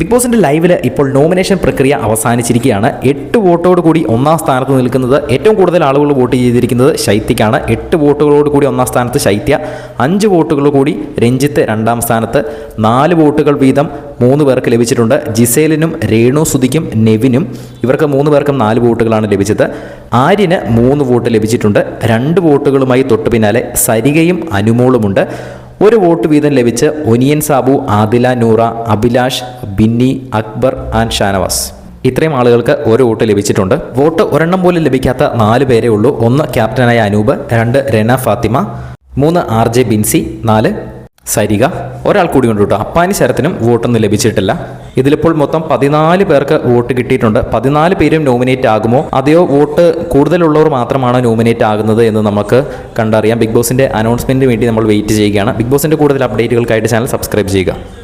Big ബോസിന്റെ ലൈവിൽ ഇപ്പോൾ നോമിനേഷൻ പ്രക്രിയ അവസാനിച്ചിരിക്കുകയാണ്. എട്ട് വോട്ടോട് കൂടി ഒന്നാം സ്ഥാനത്ത് നിൽക്കുന്നത് ഏറ്റവും കൂടുതൽ ആളുകൾ വോട്ട് ചെയ്തിരിക്കുന്നത് ശൈത്യക്കാണ്. എട്ട് വോട്ടുകളോട് കൂടി ഒന്നാം സ്ഥാനത്ത് ശൈത്യ അഞ്ച് വോട്ടുകൾ കൂടി രഞ്ജിത്ത് രണ്ടാം സ്ഥാനത്ത്. നാല് വോട്ടുകൾ വീതം മൂന്ന് പേർക്ക് ലഭിച്ചിട്ടുണ്ട്. ജിസേലിനും രേണു സുധിക്കും നെവിനും ഇവർക്ക് മൂന്ന് പേർക്കും നാല് വോട്ടുകളാണ് ലഭിച്ചത്. ആര്യന് മൂന്ന് വോട്ട് ലഭിച്ചിട്ടുണ്ട്. രണ്ട് വോട്ടുകളുമായി തൊട്ടു പിന്നാലെ സരികയും അനുമോളുമുണ്ട്. ഒരു വോട്ട് വീതം ലഭിച്ച് ഒനിയൻ സാബു ആദില നൂറ അഭിലാഷ് ബിന്നി അക്ബർ ആൻഡ് ഷാനവാസ്. ഇത്രയും ആളുകൾക്ക് ഒരു വോട്ട് ലഭിച്ചിട്ടുണ്ട്. വോട്ട് ഒരെണ്ണം പോലും ലഭിക്കാത്ത നാല് പേരേ ഉള്ളൂ. ഒന്ന് ക്യാപ്റ്റനായ അനൂപ് രണ്ട് രന ഫാത്തിമ മൂന്ന് ആർ ജെ ബിൻസി നാല് സരിക ഒരാൾ കൂടി ഉണ്ട് കേട്ടോ. അപ്പാനി ശരത്തിനും വോട്ടൊന്നും ലഭിച്ചിട്ടില്ല. ഇതിലിപ്പോൾ മൊത്തം പതിനാല് പേർക്ക് വോട്ട് കിട്ടിയിട്ടുണ്ട്. പതിനാല് പേരും നോമിനേറ്റ് ആകുമോ? അതെയോ വോട്ട് കൂടുതലുള്ളവർ മാത്രമാണ് നോമിനേറ്റ് ആകുന്നത് എന്ന് നമുക്ക് കണ്ടറിയാം. ബിഗ് ബോസിന്റെ അനൗൺസ്മെന്റിന് വേണ്ടി നമ്മൾ വെയിറ്റ് ചെയ്യുകയാണ്. ബിഗ് ബോസിന്റെ കൂടുതൽ അപ്ഡേറ്റുകൾക്കായിട്ട് ചാനൽ സബ്സ്ക്രൈബ് ചെയ്യുക.